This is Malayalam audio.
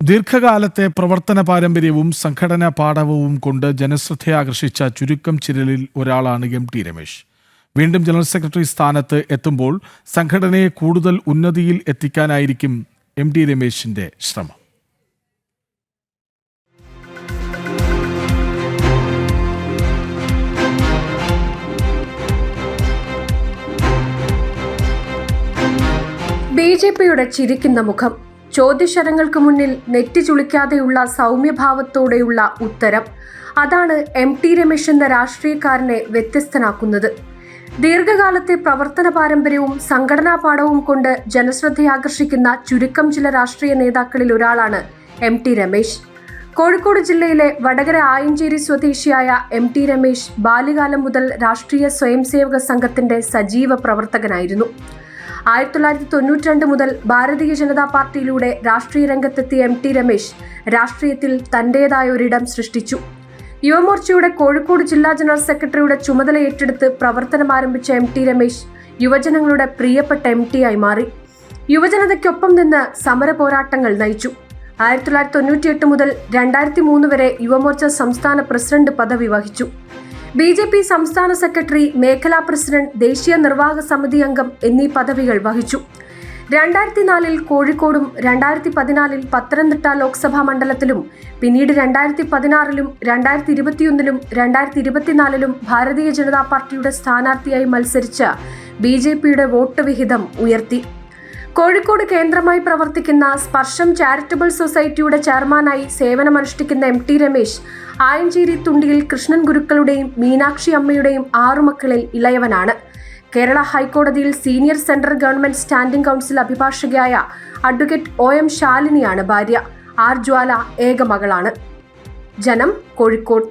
ദീർഘകാലത്തെ പ്രവർത്തന പാരമ്പര്യവും സംഘടനാ പാഠവും കൊണ്ട് ജനശ്രദ്ധയാകർഷിച്ച ചുരുക്കം ചിരലിൽ ഒരാളാണ് എം ടി രമേശ്. വീണ്ടും ജനറൽ സെക്രട്ടറി സ്ഥാനത്ത് എത്തുമ്പോൾ സംഘടനയെ കൂടുതൽ ഉന്നതിയിൽ എത്തിക്കാനായിരിക്കും എം ടി രമേശിന്റെ ശ്രമം. ബി ജെ പിയുടെ ചിരിക്കുന്ന മുഖം. ചോദ്യശരങ്ങൾക്ക് മുന്നിൽ നെറ്റി ചുളിക്കാതെയുള്ള സൗമ്യഭാവത്തോടെയുള്ള ഉത്തരം. അതാണ് എം ടി രമേശ് എന്ന രാഷ്ട്രീയക്കാരനെ വ്യത്യസ്തനാക്കുന്നത്. ദീർഘകാലത്തെ പ്രവർത്തന പാരമ്പര്യവും സംഘടനാ പാഠവും കൊണ്ട് ജനശ്രദ്ധയാകർഷിക്കുന്ന ചുരുക്കം ചില രാഷ്ട്രീയ നേതാക്കളിൽ ഒരാളാണ് എം ടി രമേശ്. കോഴിക്കോട് ജില്ലയിലെ വടകര ആയഞ്ചേരി സ്വദേശിയായ എം ടി രമേശ് ബാല്യകാലം മുതൽ രാഷ്ട്രീയ സ്വയംസേവക സംഘത്തിന്റെ സജീവ പ്രവർത്തകനായിരുന്നു. ആയിരത്തി തൊള്ളായിരത്തി തൊണ്ണൂറ്റി രണ്ട് മുതൽ ഭാരതീയ ജനതാ പാർട്ടിയിലൂടെ രാഷ്ട്രീയ രംഗത്തെത്തിയ എം ടി രമേശ് രാഷ്ട്രീയത്തിൽ തന്റേതായ ഒരിടം സൃഷ്ടിച്ചു. യുവമോർച്ചയുടെ കോഴിക്കോട് ജില്ലാ ജനറൽ സെക്രട്ടറിയുടെ ചുമതല ഏറ്റെടുത്ത് പ്രവർത്തനം ആരംഭിച്ച എം ടി രമേശ് യുവജനങ്ങളുടെ പ്രിയപ്പെട്ട എം ടി ആയി മാറി. യുവജനതയ്ക്കൊപ്പം നിന്ന് സമര പോരാട്ടങ്ങൾ നയിച്ചു. ആയിരത്തി തൊള്ളായിരത്തി തൊണ്ണൂറ്റിയെട്ട് മുതൽ രണ്ടായിരത്തി മൂന്ന് വരെ യുവമോർച്ച സംസ്ഥാന പ്രസിഡന്റ് പദവി വഹിച്ചു. ബി ജെ പി സംസ്ഥാന സെക്രട്ടറി മേഖലാ പ്രസിഡന്റ് ദേശീയ നിർവാഹക സമിതി അംഗം എന്നീ പദവികൾ വഹിച്ചു. രണ്ടായിരത്തി നാലിൽ കോഴിക്കോടും രണ്ടായിരത്തി പതിനാലിൽ പത്തനംതിട്ട ലോക്സഭാ മണ്ഡലത്തിലും പിന്നീട് രണ്ടായിരത്തി പതിനാറിലും രണ്ടായിരത്തി ഇരുപത്തിയൊന്നിലും രണ്ടായിരത്തി ഇരുപത്തിനാലിലും ഭാരതീയ ജനതാ പാർട്ടിയുടെ സ്ഥാനാർത്ഥിയായി മത്സരിച്ച ബി ജെ പിയുടെ വോട്ട് വിഹിതം ഉയർത്തി. കോഴിക്കോട് കേന്ദ്രമായി പ്രവർത്തിക്കുന്ന സ്പർശം ചാരിറ്റബിൾ സൊസൈറ്റിയുടെ ചെയർമാനായി സേവനമനുഷ്ഠിക്കുന്ന എം ടി രമേശ് ആയഞ്ചേരി തുണ്ടിയിൽ കൃഷ്ണൻ ഗുരുക്കളുടെയും മീനാക്ഷി അമ്മയുടെയും ആറു മക്കളിൽ ഇളയവനാണ്. കേരള ഹൈക്കോടതിയിൽ senior central government standing counsel അഭിഭാഷകയായ advocate O M ശാലിനിയാണ് ഭാര്യ. ആർ ജ്വാല ഏക മകളാണ്. ജനം കോഴിക്കോട്.